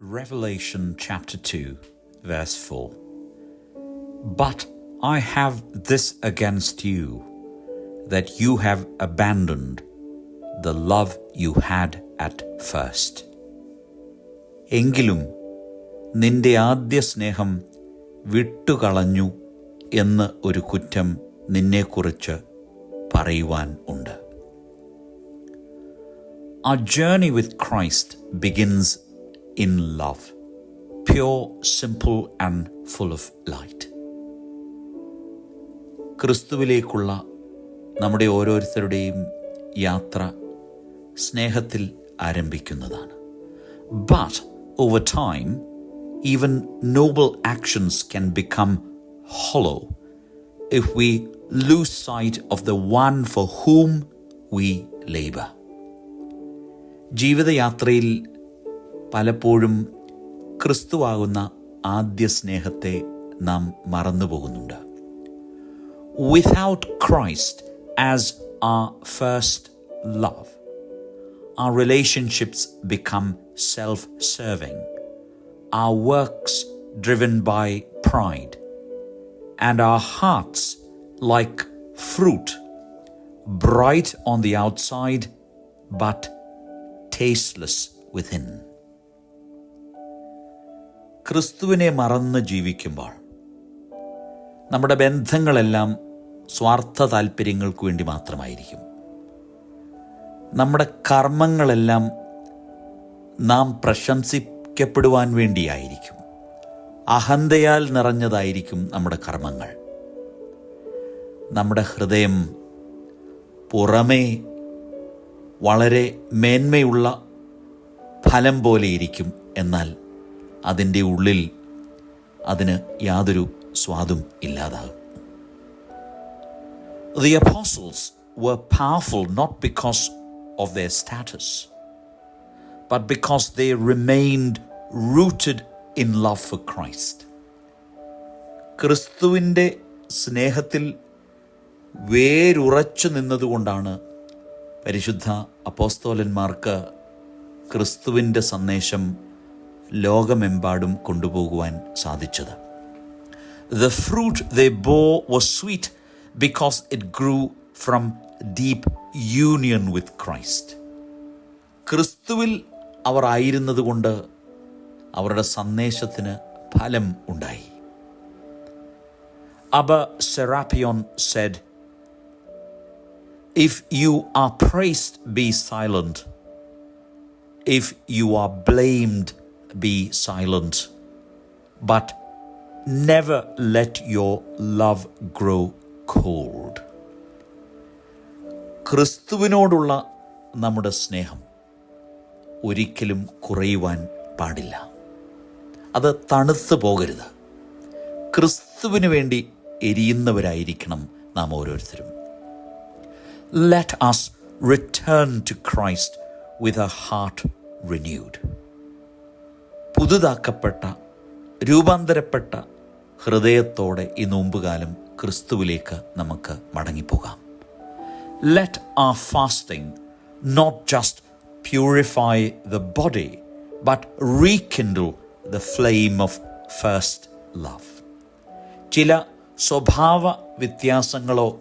Revelation chapter 2, verse 4. But I have this against you, that you have abandoned the love you had at first. എങ്കിലും നിന്റെ ആദ്യ സ്നേഹം വിട്ടുകളഞ്ഞു എന്ന് ഒരു കുറ്റം നിന്നെക്കുറിച്ച് പറയുവാൻ ഉണ്ട് Our journey with Christ begins in love, pure, simple, and full of light. ക്രിസ്തുവിലേക്കുള്ള നമ്മുടെ ഓരോരുത്തരുടെയും യാത്ര സ്നേഹത്തിൽ ആരംഭിക്കുന്നതാണ് but over time even noble actions can become hollow if we lose sight of the one for whom we labour ജീവിതയാത്രയിൽ പലപ്പോഴും ക്രിസ്തുവാകുന്ന ആദ്യ സ്നേഹത്തെ നാം മറന്നുപോകുന്നുണ്ട് without Christ as a first love our relationships become self serving, our works driven by pride, and our hearts like fruit, bright on the outside but tasteless within. ക്രിസ്തുവിനെ മറന്ന് ജീവിക്കുമ്പോൾ നമ്മുടെ ബന്ധങ്ങളെല്ലാം സ്വാർത്ഥ താല്പര്യങ്ങൾക്ക് വേണ്ടി മാത്രമായിരിക്കും. നമ്മുടെ കർമ്മങ്ങളെല്ലാം നാം പ്രശംസിക്കപ്പെടുവാൻ വേണ്ടിയായിരിക്കും. അഹന്തയാൽ നിറഞ്ഞതായിരിക്കും നമ്മുടെ കർമ്മങ്ങൾ. നമ്മുടെ ഹൃദയം പുറമേ വളരെ മേന്മയുള്ള ഫലം പോലെയിരിക്കും എന്നാൽ അതിന്റെ ഉള്ളിൽ അതിന് യാതൊരു സ്വാദും ഇല്ലാതാകും The apostles were powerful not because of their status, but because they remained rooted in love for Christ. ക്രിസ്തുവിന്റെ സ്നേഹത്തിൽ വേരുറച്ചു നിന്നതുകൊണ്ടാണ് പരിശുദ്ധ അപ്പോസ്തോലന്മാർക്ക് ക്രിസ്തുവിന്റെ സന്ദേശം ലോകമെമ്പാടും കൊണ്ടുപോകുവാൻ സാധിച്ചത്. The fruit the bough was sweet because it grew from deep union with Christ ക്രിസ്തുവിൽ അവർ ആയിരുന്നതുകൊണ്ട് അവരുടെ സന്ദേശത്തിന് ഫലം ഉണ്ടായി. Abba Serapion said if you are praised be silent if you are blamed be silent, but never let your love grow cold. ക്രിസ്തുവിനോടുള്ള നമ്മുടെ സ്നേഹം ഒരിക്കലും കുറയുവാൻ പാടില്ല. അത് തണുത്തു പോകരുത്. ക്രിസ്തുവിന് വേണ്ടി എരിയുന്നവരായിരിക്കണം നാം ഓരോരുത്തരും. Let us return to Christ with a heart renewed പുതുതാക്കപ്പെട്ട രൂപാന്തരപ്പെട്ട ഹൃദയത്തോടെ ഈ നോമ്പുകാലം ക്രിസ്തുവിലേക്ക് നമുക്ക് മടങ്ങിപ്പോകാം. Let our fasting not just purify the body but rekindle the flame of first love ചില സ്വഭാവ വ്യത്യാസങ്ങളോ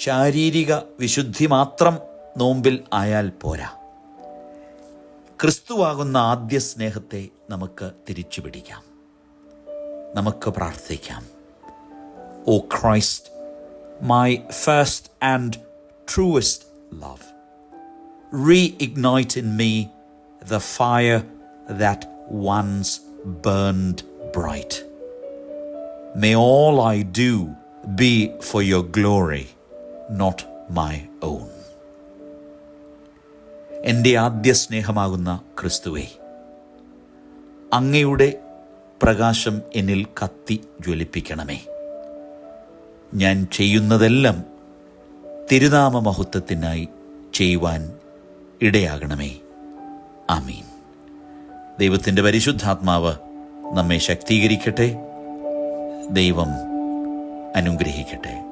ശാരീരിക വിശുദ്ധി മാത്രം നോമ്പിൽ ആയാൽ പോരാ. ക്രിസ്തുവാകുന്ന ആദ്യ സ്നേഹത്തെ നമുക്ക് തിരിച്ചു പിടിക്കാം നമുക്ക് പ്രാർത്ഥിക്കാം O Christ my first and truest love. Reignite in me the fire that once burned bright. May all I do be for your glory, not my own. എന്റെ ആദ്യ സ്നേഹമാകുന്ന ക്രിസ്തുവേ അങ്ങയുടെ പ്രകാശം എന്നിൽ കത്തി ജ്വലിപ്പിക്കണമേ. ഞാൻ ചെയ്യുന്നതെല്ലാം തിരുനാമ മഹത്വത്തിനായി ചെയ്യുവാൻ ഇടയാകണമേ. ആമീൻ. ദൈവത്തിന്റെ പരിശുദ്ധാത്മാവ് നമ്മെ ശക്തീകരിക്കട്ടെ ദൈവം അനുഗ്രഹിക്കട്ടെ.